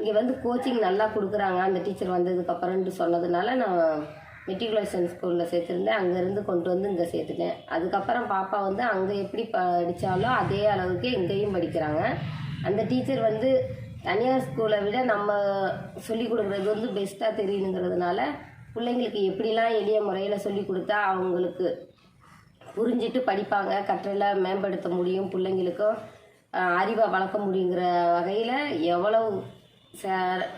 இங்கே வந்து கோச்சிங் நல்லா கொடுக்குறாங்க. அந்த டீச்சர் வந்ததுக்கப்புறம்னு சொன்னதுனால நான் மெட்ரிகுலேஷன் ஸ்கூலில் சேர்த்துருந்தேன். அங்கேருந்து கொண்டு வந்து இங்கே சேர்த்துட்டேன். அதுக்கப்புறம் பாப்பா வந்து அங்கே எப்படி படித்தாலோ அதே அளவுக்கு இங்கேயும் படிக்கிறாங்க. அந்த டீச்சர் வந்து தனியார் ஸ்கூலை விட நம்ம சொல்லிக் கொடுக்குறது வந்து பெஸ்ட்டாக தெரியுங்கிறதுனால பிள்ளைங்களுக்கு எப்படிலாம் எளிய முறையில் சொல்லி கொடுத்தா அவங்களுக்கு புரிஞ்சிட்டு படிப்பாங்க கற்றலை மேம்படுத்த முடியும் பிள்ளைங்களுக்கும் அறிவை வளர்க்க முடியுங்கிற வகையில் எவ்வளவு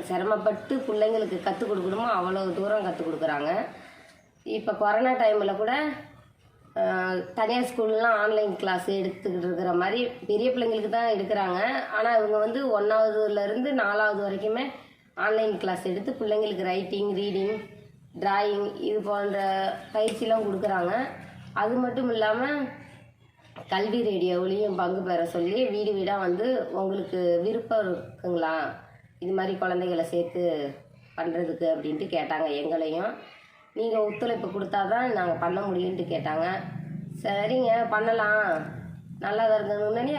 சிரமப்பட்டு பிள்ளைங்களுக்கு கற்றுக் கொடுக்கணுமோ அவ்வளோ தூரம் கற்றுக் கொடுக்குறாங்க. இப்போ கொரோனா டைமில் கூட தனியார் ஸ்கூல்லாம் ஆன்லைன் கிளாஸ் எடுத்துக்கிட்டு இருக்கிற மாதிரி பெரிய பிள்ளைங்களுக்கு தான் எடுக்கிறாங்க. ஆனால் இவங்க வந்து ஒன்றாவதுலேருந்து நாலாவது வரைக்குமே ஆன்லைன் கிளாஸ் எடுத்து பிள்ளைங்களுக்கு ரைட்டிங் ரீடிங் டிராயிங் இது போன்ற பயிற்சிலாம் கொடுக்குறாங்க. அது மட்டும் இல்லாமல் கல்வி ரேடியோவிலையும் பங்கு பெற சொல்லி வீடு வீடாக வந்து உங்களுக்கு விருப்பம் இருக்குங்களா? இது மாதிரி குழந்தைகளை சேர்த்து பண்ணுறதுக்கு அப்படின்ட்டு கேட்டாங்க எங்களையும். நீங்கள் ஒத்துழைப்பு கொடுத்தா தான் நாங்கள் பண்ண முடியும்ட்டு கேட்டாங்க. சரிங்க பண்ணலாம். நல்லா தான் இருக்கணுன்னே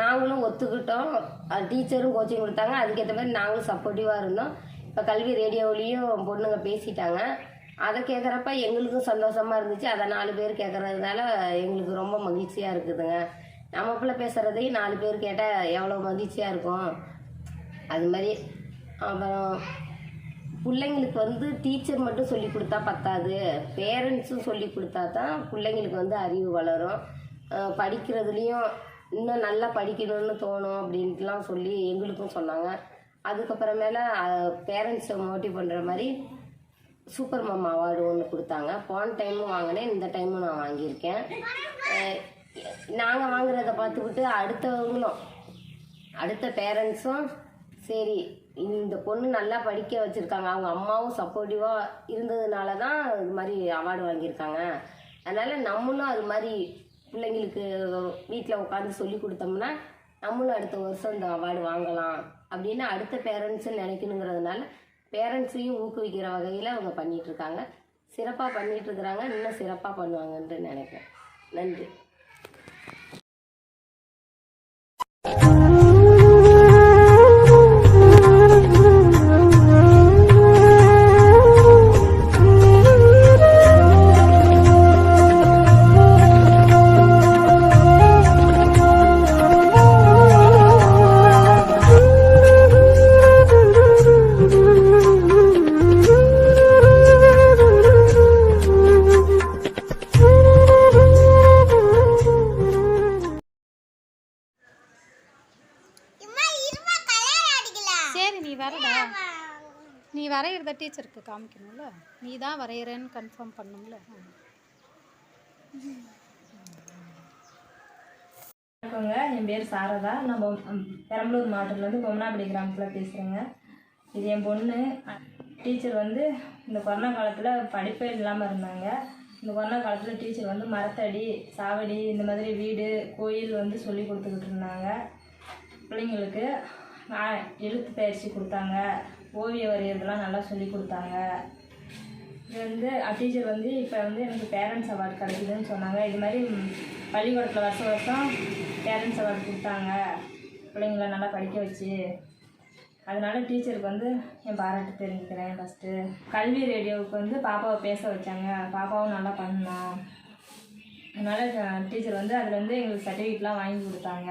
நாங்களும் ஒத்துக்கிட்டோம். அது டீச்சரும் கோச்சிங் கொடுத்தாங்க. அதுக்கேற்ற மாதிரி நாங்களும் சப்போர்ட்டிவாக இருந்தோம். இப்போ கல்வி ரேடியோவிலையும் பொண்ணுங்க பேசிட்டாங்க. அதை கேட்குறப்ப எங்களுக்கும் சந்தோஷமாக இருந்துச்சு. அதை நாலு பேர் கேட்குறதுனால எங்களுக்கு ரொம்ப மகிழ்ச்சியாக இருக்குதுங்க. நம்ம பிள்ளை பேசுகிறதையும் நாலு பேர் கேட்டால் எவ்வளோ மகிழ்ச்சியாக இருக்கும்? அது மாதிரி அப்புறம் பிள்ளைங்களுக்கு வந்து டீச்சர் மட்டும் சொல்லி கொடுத்தா பத்தாது. பேரண்ட்ஸும் சொல்லி கொடுத்தா தான் பிள்ளைங்களுக்கு வந்து அறிவு வளரும். படிக்கிறதுலேயும் இன்னும் நல்லா படிக்கணும்னு தோணும் அப்படின்ட்டுலாம் சொல்லி எங்களுக்கும் சொன்னாங்க. அதுக்கப்புறமேல பேரண்ட்ஸை மோட்டிவ் பண்ணுற மாதிரி சூப்பர் மாமா அவார்டு ஒன்று கொடுத்தாங்க. போன டைமும் வாங்கினேன் இந்த டைமும் நான் வாங்கியிருக்கேன். நாங்கள் வாங்குறத பார்த்துக்கிட்டு அடுத்தவங்களும் அடுத்த பேரண்ட்ஸும் சரி இந்த பொண்ணு நல்லா படிக்க வச்சுருக்காங்க. அவங்க அம்மாவும் சப்போர்ட்டிவாக இருந்ததுனால தான் இது மாதிரி அவார்டு வாங்கியிருக்காங்க. அதனால் நம்மளும் அது மாதிரி பிள்ளைங்களுக்கு வீட்டில் உட்காந்து சொல்லி கொடுத்தோம்னா நம்மளும் அடுத்த வருஷம் இந்த அவார்டு வாங்கலாம் அப்படின்னு அடுத்த பேரண்ட்ஸும் நினைக்கணுங்கிறதுனால பேரண்ட்ஸையும் ஊக்குவிக்கிற வகையில் அவங்க பண்ணிகிட்ருக்காங்க சிறப்பாக பண்ணிகிட்ருக்குறாங்க இன்னும் சிறப்பாக பண்ணுவாங்கன்ட்டு நினைக்கிறேன். நன்றி. வரடா நீ வரைகிறத டீச்சருக்கு காமிக்கணும்ல. நீ தான் வரைகிறேன்னு கன்ஃபார்ம் பண்ணும்ல. வணக்கங்க. என் பேர் சாரதா. நான் பெரம்பலூர் மாவட்டத்துலேருந்து பொம்னாபடி கிராமத்தில் பேசுகிறேங்க இது என் பொண்ணு. டீச்சர் வந்து இந்த கொரோனா காலத்தில் படிப்பே இல்லாமல் இருந்தாங்க. இந்த கொரோனா காலத்தில் டீச்சர் வந்து மரத்தடி சாவடி இந்த மாதிரி வீடு கோயில் வந்து சொல்லி கொடுத்துக்கிட்டு இருந்தாங்க. பிள்ளைங்களுக்கு எழுத்து பயிற்சி கொடுத்தாங்க. ஓவியம் வரைகிறதுலாம் நல்லா சொல்லி கொடுத்தாங்க. இது வந்து டீச்சர் வந்து இப்போ வந்து எனக்கு பேரண்ட்ஸ் அவார்டு கிடைக்குதுன்னு சொன்னாங்க. இது மாதிரி பள்ளிக்கூடத்தில் வருஷம் வருஷம் பேரண்ட்ஸ் அவார்டு கொடுத்தாங்க. பிள்ளைங்கள நல்லா படிக்க வச்சு. அதனால் டீச்சருக்கு வந்து என் பாராட்டு தெரிஞ்சுக்கிறேன் ஃபஸ்ட்டு கல்வி ரேடியோவுக்கு வந்து பாப்பாவை பேச வச்சாங்க. பாப்பாவும் நல்லா பண்ணோம் அதனால் டீச்சர் வந்து அதில் வந்து எங்களுக்கு சர்டிஃபிகேட்லாம் வாங்கி கொடுத்தாங்க.